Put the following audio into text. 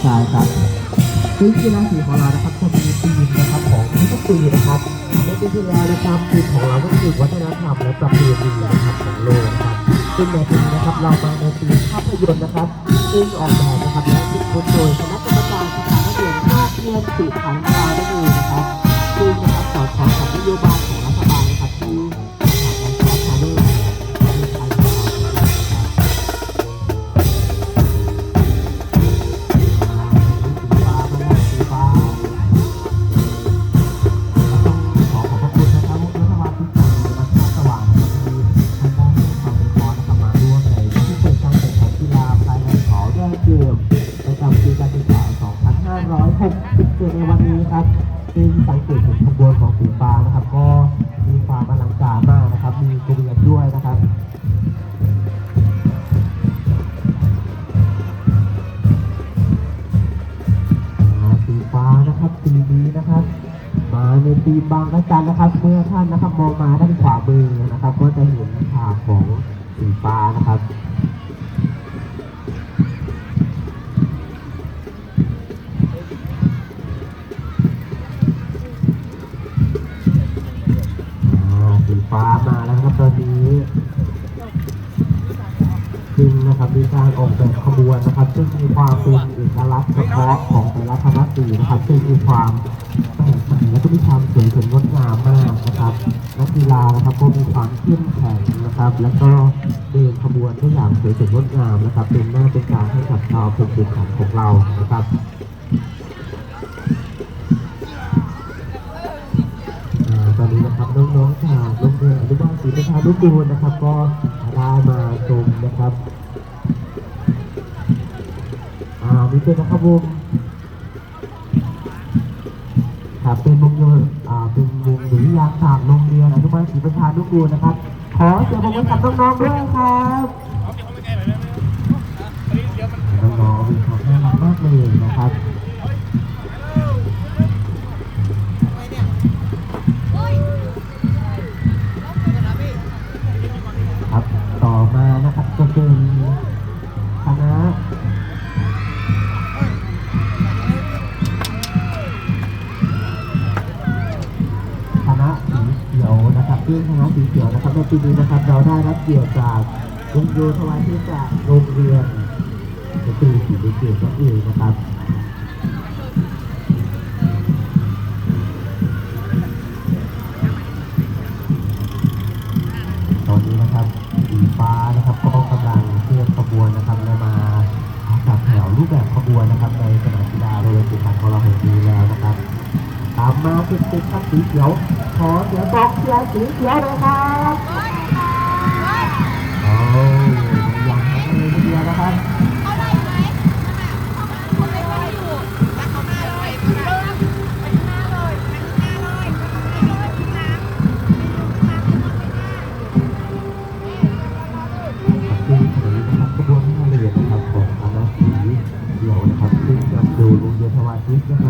ใช่ครับซึ่งกีฬาสีของเรานะครับจะมีธีมนะครับของทุกๆปีนะครับในปีที่แล้วนะครับธีมของเราก็คือวัฒนธรรมและประเพณีนะครับของโลกนะครับซึ่งในปีนี้นะครับเรามาในธีมภาพยนตร์นะครับซึ่งออกแบบนะครับและคิดค้นโดยคณะกรรมการสถานนักเรียนภาคเรียนสีขันธ์ดาวนั่นเองนะครับ 2567 ในวันนี้ครับซึ่งสังเกตเห็นขบวนของสีฟ้านะครับ ก็มีความอลังการมากนะครับ มีเกวียนด้วยนะครับสีฟ้านะครับสีนี้นะครับ มาในตีบางระจันนะครับ เมื่อท่านนะครับมองมาด้านขวามือนะครับ ก็จะเห็นฉากของสีฟ้านะครับ ฟ้ามาแล้วครับตอนนี้ซึ่งนะครับมีการออกแบบขบวนนะครับ ซึ่งมีความเป็นเอกลักษณ์เฉพาะของแต่ละคณะสีนะครับ ซึ่งมีความแปลกใหม่และก็มีความสวยสดงดงามมากนะครับนักกีฬานะครับก็มีความเข้มแข็งนะครับ แล้วก็เดินขบวนได้อย่างสวยสดงดงามนะครับ เป็นหน้าเป็นตาให้กับชาวเป็นเด็กขันของเรานะครับตอนนี้นะครับน้องๆจากาลศรีประชานุกูลนะครับ ก็ได้มาชมนะครับอ่านี่เป็นนะครับวงครับเป็นวงโยอ่าเป็นวงหรือยางจากโรงเรียนอนุบาลศรีประชานุกูลนะครับ ขอเสียงปรบมือกับน้องๆด้วยครับน้องๆมีความน่ารักมากเลยนะครับครับ ซึ่งคณะสีเขียวนะครับในปีนี้นะครับเราได้รับเกียรติจากวงโยธวาที่จากโรงเรียนดนตรีศรีวิเกตนั่นเองนะครับตอนนี้นะครับสีฟ้านะครับก็กำลังเคลื่อนขบวนนะครับและมาจัดแถวรูปแบบขบวนนะครับในสนามกีฬาโรงเรียนสุพรรณของเราแห่งนี้แล้วนะครับ ตามมาติดๆครับสีเขียวขอเสียงกองเชียร์สีเขียวเลยครับโอ้ยอย่างนั้นเลยทีเดียวนะครับนนนะครับขบวนที่มาเรียนนะครับของคณะสีเขียวนะครับซึ่งนำโดยโรงเยนทวาทิศนะครับ